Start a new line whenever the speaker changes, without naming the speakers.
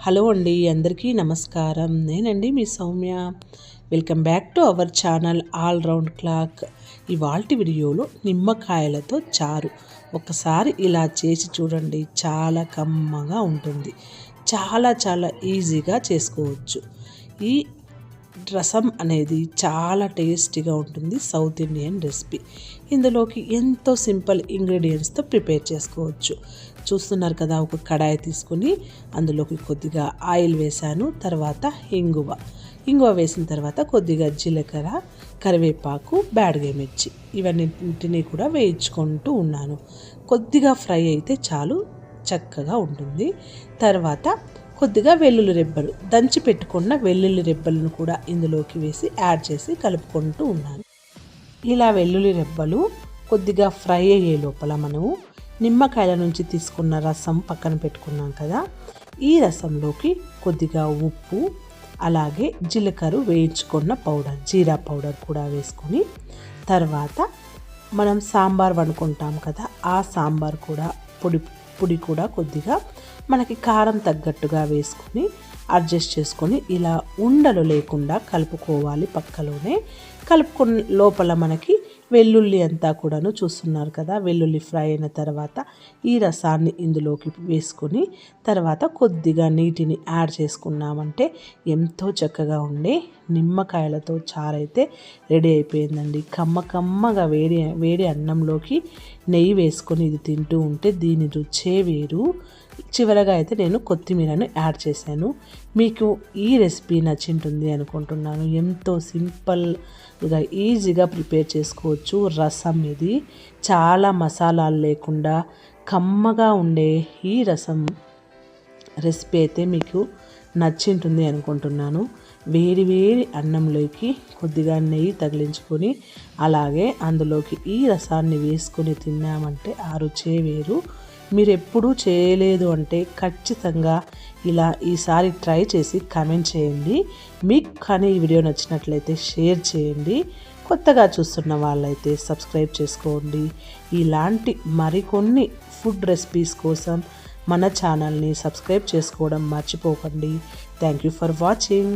Hello అండి అందరికీ నమస్కారం. నేనండి మీ Soumya. Welcome back to our channel all round clock. ఇవాల్టి వీడియోలో నిమ్మకాయలతో చారు. ఒకసారి ఇలా చేసి చూడండి చాలా కమ్మగా ఉంటుంది. చాలా చాలా ఈజీగా చేసుకోవచ్చు. ఈ రసం అనేది చాలా టేస్టీగా ఉంటుంది సౌత్ ఇండియన్ రెసిపీ. ఇందులోకి ఎంతో సింపుల్ ఇంగ్రీడియంట్స్తో ప్రిపేర్ చేసుకోవచ్చు. చూస్తున్నారు కదా ఒక కడాయి తీసుకుని అందులోకి కొద్దిగా ఆయిల్ వేశాను తర్వాత ఇంగువ. ఇంగువ వేసిన తర్వాత కొద్దిగా జీలకర్ర కరివేపాకు బ్యాడ్గా మిర్చి. ఇవన్నింటినీ కూడా వేయించుకుంటూ ఉన్నాను. కొద్దిగా ఫ్రై అయితే చాలు చక్కగా ఉంటుంది. తర్వాత కొద్దిగా వెల్లుల్లి రెబ్బలు దంచి పెట్టుకున్న వెల్లుల్లి రెబ్బలను కూడా ఇందులోకి వేసి యాడ్ చేసి కలుపుకుంటూ ఉన్నాను. ఇలా వెల్లుల్లి రెబ్బలు కొద్దిగా ఫ్రై అయ్యే లోపల మనము నిమ్మకాయల నుంచి తీసుకున్న రసం పక్కన పెట్టుకున్నాం కదా ఈ రసంలోకి కొద్దిగా ఉప్పు అలాగే జీలకర్ర వేయించుకున్న పౌడర్ జీరా పౌడర్ కూడా వేసుకొని తర్వాత మనం సాంబార్ వండుకుంటాం కదా ఆ సాంబార్ కూడా పొడి పొడి కూడా కొద్దిగా మనకి కారం తగ్గట్టుగా వేసుకొని అడ్జస్ట్ చేసుకొని ఇలా ఉండలు లేకుండా కలుపుకోవాలి పక్కలోనే. కలుపుకున్న లోపల మనకి వెల్లుల్లి అంతా కూడాను చూస్తున్నారు కదా. వెల్లుల్లి ఫ్రై అయిన తర్వాత ఈ రసాన్ని ఇందులోకి వేసుకొని తర్వాత కొద్దిగా నీటిని యాడ్ చేసుకున్నామంటే ఎంతో చక్కగా ఉండే నిమ్మకాయలతో చారైతే రెడీ అయిపోయిందండి. కమ్మ కమ్మగా వేడి వేడి అన్నంలోకి నెయ్యి వేసుకొని ఇది తింటూ ఉంటే దీని రుచే వేరు. చివరగా అయితే నేను కొత్తిమీరను యాడ్ చేశాను. మీకు ఈ రెసిపీ నచ్చింటుంది అనుకుంటున్నాను. ఎంతో సింపుల్గా ఈజీగా ప్రిపేర్ చేసుకోవచ్చు రసం ఇది. చాలా మసాలాలు లేకుండా కమ్మగా ఉండే ఈ రసం రెసిపీ అయితే మీకు నచ్చింటుంది అనుకుంటున్నాను. వేడి వేడి అన్నంలోకి కొద్దిగా నెయ్యి తగిలించుకొని అలాగే అందులోకి ఈ రసాన్ని వేసుకొని తిన్నామంటే ఆ రుచే వేరు. మీరు ఎప్పుడూ చేయలేదు అంటే ఖచ్చితంగా ఇలా ఈసారి ట్రై చేసి కమెంట్ చేయండి. మీకు కానీ ఈ వీడియో నచ్చినట్లయితే షేర్ చేయండి. కొత్తగా చూస్తున్న వాళ్ళైతే సబ్స్క్రైబ్ చేసుకోండి. ఇలాంటి మరికొన్ని ఫుడ్ రెసిపీస్ కోసం మన ఛానల్ని సబ్స్క్రైబ్ చేసుకోవడం మర్చిపోకండి. Thank you for watching.